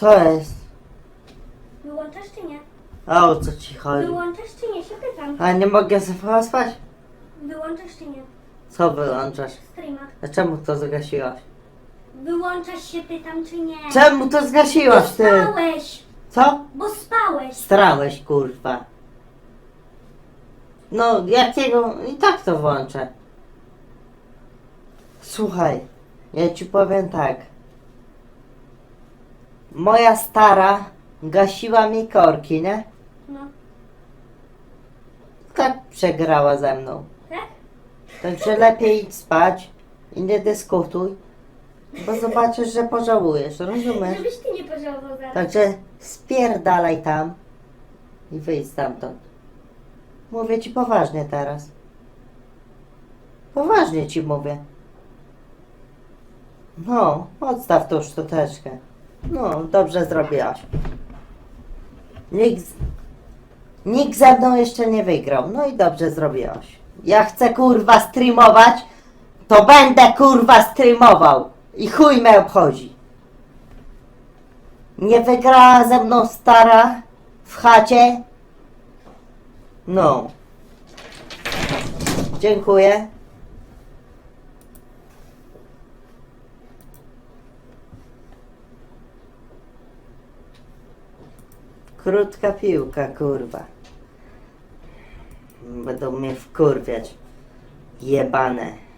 Co jest? Wyłączasz czy nie? A o co ci chodzi? Wyłączasz czy nie? Się pytam. A nie mogę sobie spać? Wyłączasz czy nie? Co wyłączasz? Streama. A czemu to zgasiłaś? Wyłączasz się pytam czy nie? Czemu to zgasiłaś ty? spałeś! Co? Bo spałeś! Strałeś kurwa. No jakiego? I tak to włączę. Słuchaj, ja ci powiem tak. Moja stara gasiła mi korki, nie? No. Tak przegrała ze mną. Tak? Także lepiej idź spać i nie dyskutuj, bo zobaczysz, że pożałujesz, rozumiesz? Żebyś ty nie pożałował zaraz. Także spierdalaj tam i wyjdź stamtąd. Mówię ci poważnie teraz. Poważnie ci mówię. No, odstaw tą szczoteczkę. No, dobrze zrobiłaś. Nikt, nikt ze mną jeszcze nie wygrał. No i dobrze zrobiłaś. Ja chcę kurwa streamować, to będę kurwa streamował. I chuj mnie obchodzi. Nie wygrała ze mną stara w chacie. No. Dziękuję. Krótka piłka, kurwa. Będą mnie wkurwiać. Jebane.